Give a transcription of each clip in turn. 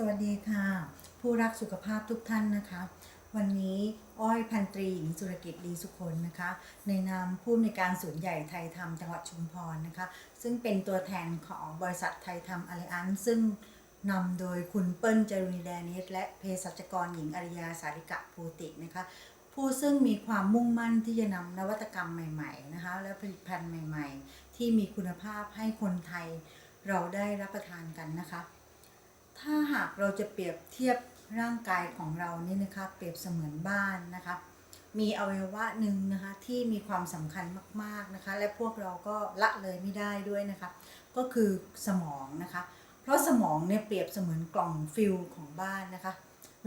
สวัสดีค่ะ ผู้รักสุขภาพทุกท่านนะคะ วันนี้อ้อยพันตรีหญิงสุรกิจดีสุคนนะคะ ในนามผู้ในวยการศูนย์ใหญ่ไทยธรรมจังหวัดชุมพรนะคะ ซึ่งเป็นตัวแทนของบริษัทไทยธรรมอ l ล a n นซึ่งนำโดยคุณเปิ้ลจารุณีแดนิสและเภสัชกรหญิงอริยาสาริกะภูตินะคะ ผู้ซึ่งมีความมุ่งมั่นที่จะนำนวัตกรรมใหม่ๆนะคะและผลิตภัณฑ์ใหม่ ๆ ที่มีคุณภาพให้คนไทยเราได้รับประทานกันนะคะ ถ้าหากเราจะเปรียบเทียบร่างกายของเรานี่นะคะ เปรียบเสมือนบ้านนะคะ มีอวัยวะหนึ่งนะคะที่มีความสำคัญมากๆนะคะ และพวกเราก็ละเลยไม่ได้ด้วยนะคะ ก็คือสมองนะคะ เพราะสมองเนี่ยเปรียบเสมือนกล่องฟิลของบ้านนะคะ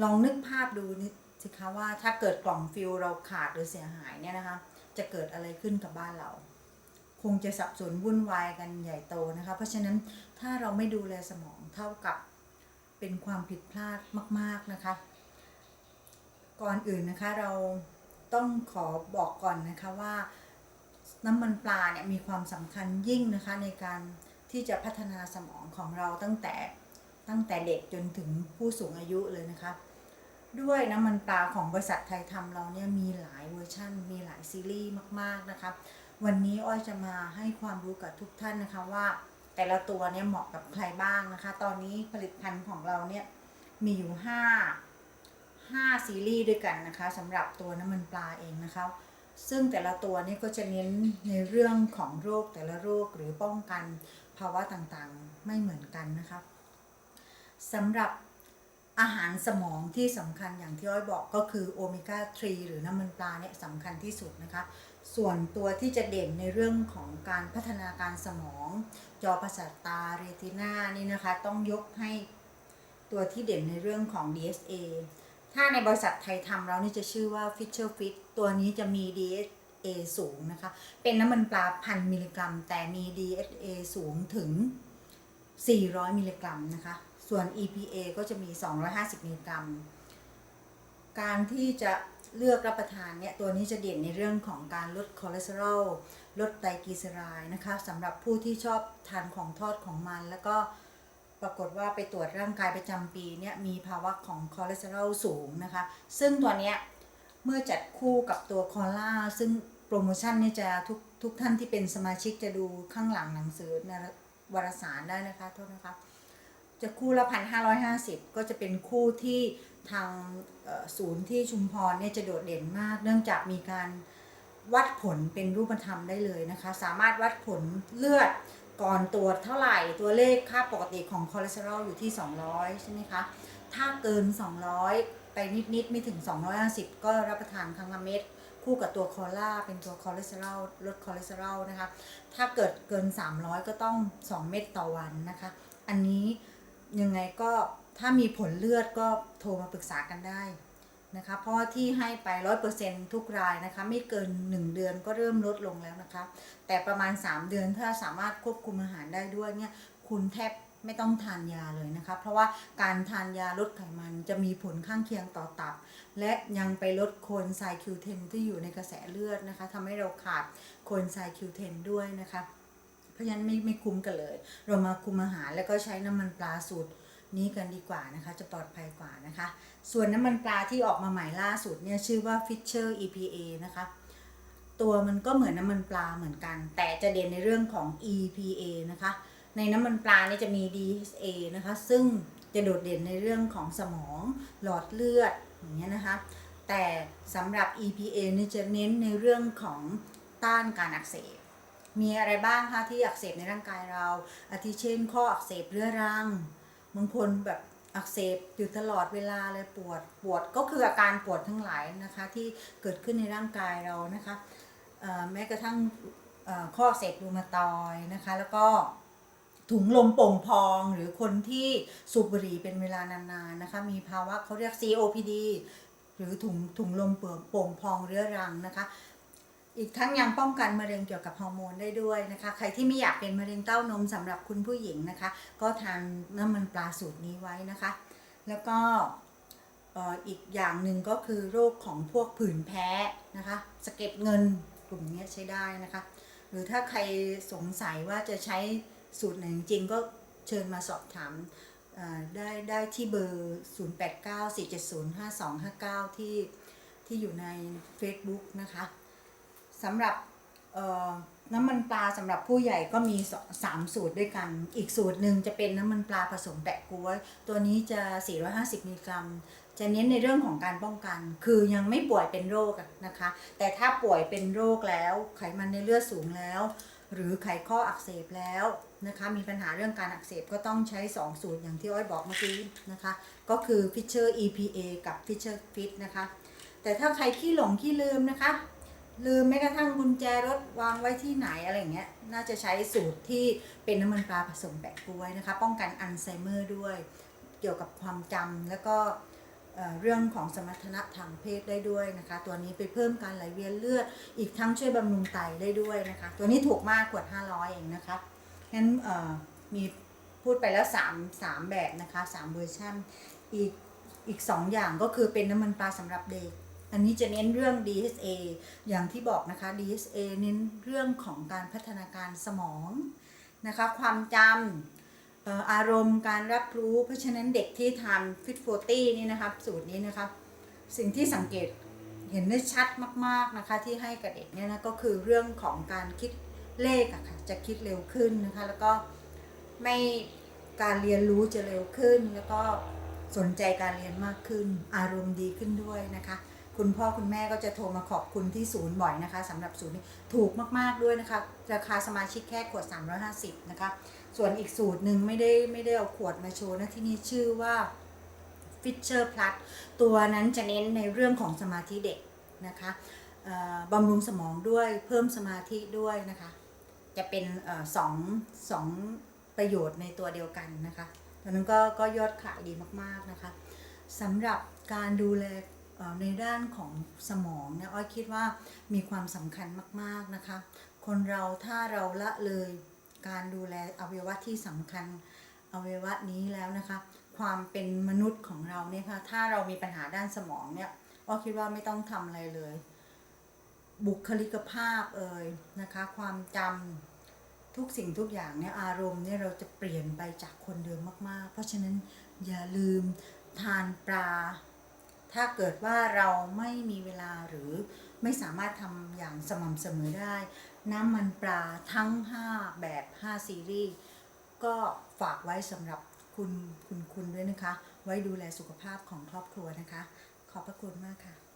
ลองนึกภาพดูนี่สิคะว่าถ้าเกิดกล่องฟิลเราขาดหรือเสียหายเนี่ยนะคะ จะเกิดอะไรขึ้นกับบ้านเรา คงจะสับสนวุ่นวายกันใหญ่โตนะคะ เพราะฉะนั้นถ้าเราไม่ดูแลสมองเท่ากับ เป็นความผิดพลาดมาก ๆนะคะ ก่อนอื่นนะคะเราต้องขอบอกก่อนนะคะว่าน้ำมันปลาเนี่ยมีความสำคัญยิ่งนะคะในการที่จะพัฒนาสมองของเราตั้งแต่ตั้งแต่เด็กจนถึงผู้สูงอายุเลยนะคะ ด้วยน้ำมันปลาของบริษัทไทยทำเราเนี่ยมีหลายเวอร์ชั่นมีหลายซีรีส์มาก ๆนะคะ วันนี้อ้อยจะมาให้ความรู้กับทุกท่านนะคะว่า แต่ละตัวเนี่ยเหมาะกับใครบ้างนะคะ ตอนนี้ผลิตภัณฑ์ของเราเนี่ยมีอยู่ 5 5 ซีรีส์ด้วยกันนะคะสำหรับตัวน้ำมันปลาเองนะคะ ซึ่งแต่ละตัวนี่ก็จะเน้นในเรื่องของโรคแต่ละโรคหรือป้องกันภาวะต่างๆไม่เหมือนกันนะคะสำหรับอาหารสมองที่สำคัญอย่างที่อ้อยบอกก็คือโอเมก้า 3 หรือน้ำมันปลาเนี่ยสำคัญที่สุดนะคะ ส่วนตัวที่จะเด่นในเรื่องของการพัฒนาการสมอง จอประสาทตาเรตินานี่นะคะ ต้องยกให้ตัวที่เด่นในเรื่องของ DSA ถ้าในบริษัทไทยทำเรานี่จะชื่อว่า Fisher Fit ตัวนี้จะมี DSA สูงนะคะ เป็นน้ำมันปลาพันมิลลิกรัม แต่มี DSA สูงถึง 400 มิลลิกรัมนะคะ ส่วน EPA ก็จะมี 250 มิลลิกรัม การที่จะ เลือกรับประทานเนี่ยตัวนี้จะเด่นในเรื่องของการลดคอเลสเตอรอลลดไตรกลีเซอไรด์นะคะสำหรับผู้ที่ชอบทานของทอดของมัน แล้วก็ปรากฏว่าไปตรวจร่างกายประจำปีเนี่ยมีภาวะของคอเลสเตอรอลสูงนะคะ ซึ่งตัวเนี้ยเมื่อจัดคู่กับตัวคอล่าซึ่งโปรโมชั่นเนี่ยจะทุกทุกท่านที่เป็นสมาชิกจะดูข้างหลังหนังสือในวารสารได้นะคะโทษนะคะจะคู่ละพันห้าร้อยห้าสิบก็จะเป็นคู่ที่ ทางศูนย์ที่ชุมพรเนี่ยจะโดดเด่นมาก เนื่องจากมีการวัดผลเป็นรูปธรรมได้เลยนะคะ สามารถวัดผลเลือดก่อนตรวจเท่าไหร่ตัวเลขค่าปกติของคอเลสเตอรอลอยู่ที่ 200 ใช่ไหมคะ ถ้าเกิน 200 ไปนิดๆ ไม่ถึง 250 ก็รับประทานครั้งละเม็ดคู่กับตัวคอล่าเป็นตัวคอเลสเตอรอลลดคอเลสเตอรอลนะคะ ถ้าเกิดเกิน 300 ก็ต้อง 2 เม็ดต่อวันนะคะ อันนี้ยังไงก็ ถ้ามีผลเลือดก็โทรมาปรึกษากันได้นะคะ เพราะว่าที่ให้ไป 100%ทุกรายนะคะ ไม่เกิน 1 เดือนก็เริ่มลดลงแล้วนะคะ แต่ประมาณ 3 เดือนถ้าสามารถควบคุมอาหารได้ด้วยเนี่ย คุณแทบไม่ต้องทานยาเลยนะคะ เพราะว่าการทานยาลดไขมันจะมีผลข้างเคียงต่อตับ และยังไปลดโคนไซคิวเทนที่อยู่ในกระแสเลือดนะคะทำให้เราขาดโคนไซคิวเทนด้วยนะคะ เพราะฉะนั้นไม่ไม่คุ้มกันเลย เรามาคุมอาหารแล้วก็ใช้น้ำมันปลาสูตร นี้กันดีกว่านะคะ จะปลอดภัยกว่านะคะ ส่วนน้ำมันปลาที่ออกมาใหม่ล่าสุดเนี่ยชื่อว่า Fisher EPA นะคะ ตัวมันก็เหมือนน้ำมันปลาเหมือนกัน แต่จะเด่นในเรื่องของ EPA นะคะ ในน้ำมันปลานี่จะมี DHA นะคะ ซึ่งจะโดดเด่นในเรื่องของสมองหลอดเลือดอย่างเงี้ยนะคะ แต่สำหรับ EPA เนี่ยจะเน้นในเรื่องของต้านการอักเสบมีอะไรบ้างคะที่อักเสบในร่างกายเรา อาทิเช่นข้ออักเสบเรื้อรัง บางคนแบบอักเสบอยู่ตลอดเวลาเลยปวดปวดก็คืออาการปวดทั้งหลายนะคะ ที่เกิดขึ้นในร่างกายเรานะคะแม้กระทั่งข้อเสบรูมาตอยด์นะคะ แล้วก็ถุงลมโป่งพองหรือคนที่สูบบุหรี่เป็นเวลานานๆนะคะ มีภาวะเขาเรียก COPD หรือถุงถุงลมโป่งพองเรื้อรังนะคะ อีกทั้งยังป้องกันมะเร็งเกี่ยวกับฮอร์โมนได้ด้วยนะคะ ใครที่ไม่อยากเป็นมะเร็งเต้านมสำหรับคุณผู้หญิงนะคะ ก็ทานน้ำมันปลาสูตรนี้ไว้นะคะ แล้วก็อีกอย่างหนึ่งก็คือโรคของพวกผื่นแพ้นะคะสะเก็ดเงินกลุ่มนี้ใช้ได้นะคะ หรือถ้าใครสงสัยว่าจะใช้สูตรไหนจริงก็เชิญมาสอบถามอ่าได้ได้ที่เบอร์ 0894705259 ที่ที่อยู่ใน Facebook นะคะ สำหรับน้ำมันปลาสำหรับผู้ใหญ่ก็มีสสามสูตรด้วยกัน อีกสูตรหนึ่งจะเป็นน้ำมันปลาผสมแปะก๊วย ตัวนี้จะ 450 มิลลิกรัม จะเน้นในเรื่องของการป้องกัน คือยังไม่ป่วยเป็นโรคนะคะ แต่ถ้าป่วยเป็นโรคแล้ว ไขมันในเลือดสูงแล้ว หรือไขข้ออักเสบแล้วนะคะ มีปัญหาเรื่องการอักเสบก็ต้องใช้ 2 สูตรอย่างที่อ้อยบอกเมื่อกี้นะคะ ก็คือ Fisher EPA กับ Fisher Fit นะคะ แต่ถ้าใครขี้หลงขี้ลืมนะคะ ลืมแม้กระทั่งกุญแจรถวางไว้ที่ไหนอะไรอย่างเงี้ย น่าจะใช้สูตรที่เป็นน้ำมันปลาผสมแปะกล้วยนะคะ ป้องกันอัลไซเมอร์ด้วย เกี่ยวกับความจำแล้วก็เอ่อเรื่องของสมรรถนะทางเพศได้ด้วยนะคะ ตัวนี้ไปเพิ่มการไหลเวียนเลือด อีกทั้งช่วยบำรุงไตได้ด้วยนะคะ ตัวนี้ถูกมากขวด 500 เองนะคะงั้นมีพูดไปแล้ว 3 3 แบบนะคะ 3 เวอร์ชันอีกอีก 2 อย่างก็คือเป็นน้ำมันปลาสำหรับเด็ก อันนี้จะเน้นเรื่อง DHA อย่างที่บอกนะคะ DHA เน้นเรื่องของการพัฒนาการสมองนะคะ ความจำเอ่ออารมณ์การรับรู้ เพราะฉะนั้นเด็กที่ทานฟิตโฟตี้นี่นะครับสูตรนี้นะครับ สิ่งที่สังเกตเห็นได้ชัดมากๆนะคะที่ให้กับเด็กเนี่ยนะก็คือเรื่องของการคิดเลขอะค่ะจะคิดเร็วขึ้นนะคะแล้วก็ไม่การเรียนรู้จะเร็วขึ้น แล้วก็สนใจการเรียนมากขึ้น อารมณ์ดีขึ้นด้วยนะคะ คุณพ่อคุณแม่ก็จะโทรมาขอบคุณที่ศูนย์บ่อยนะคะสำหรับศูนย์นี้ถูกมากๆด้วยนะคะ ราคาสมาชิกแค่ขวด 350 นะคะ ส่วนอีกสูตรหนึ่งไม่ได้ไม่ได้เอาขวดมาโชว์นะที่นี่ชื่อว่า Fisher Plus ตัวนั้นจะเน้นในเรื่องของสมาธิเด็กนะคะบำรุงสมองด้วยเพิ่มสมาธิด้วยนะคะ จะเป็นอสองสองประโยชน์ในตัวเดียวกันนะคะตอนนั้นก็ก็ยอดขายดีมากๆนะคะสำหรับการดูแล ในด้านของสมองเนี่ยอ้อยคิดว่ามีความสำคัญมากๆนะคะ คนเราถ้าเราละเลยการดูแลอวัยวะที่สำคัญอวัยวะนี้แล้วนะคะ ความเป็นมนุษย์ของเราเนี่ยค่ะถ้าเรามีปัญหาด้านสมองเนี่ยอ้อคิดว่าไม่ต้องทำอะไรเลย บุคลิกภาพเอ่ยนะคะ ความจำทุกสิ่งทุกอย่างเนี่ยอารมณ์เนี่ยเราจะเปลี่ยนไปจากคนเดิมมากๆ เพราะฉะนั้นอย่าลืมทานปลา ถ้าเกิดว่าเราไม่มีเวลาหรือไม่สามารถทำอย่างสม่ำเสมอได้ น้ำมันปลาทั้ง 5 แบบ 5 ซีรีส์ ก็ฝากไว้สำหรับคุณคุณคุณด้วยนะคะ ไว้ดูแลสุขภาพของครอบครัวนะคะ ขอบพระคุณมากค่ะ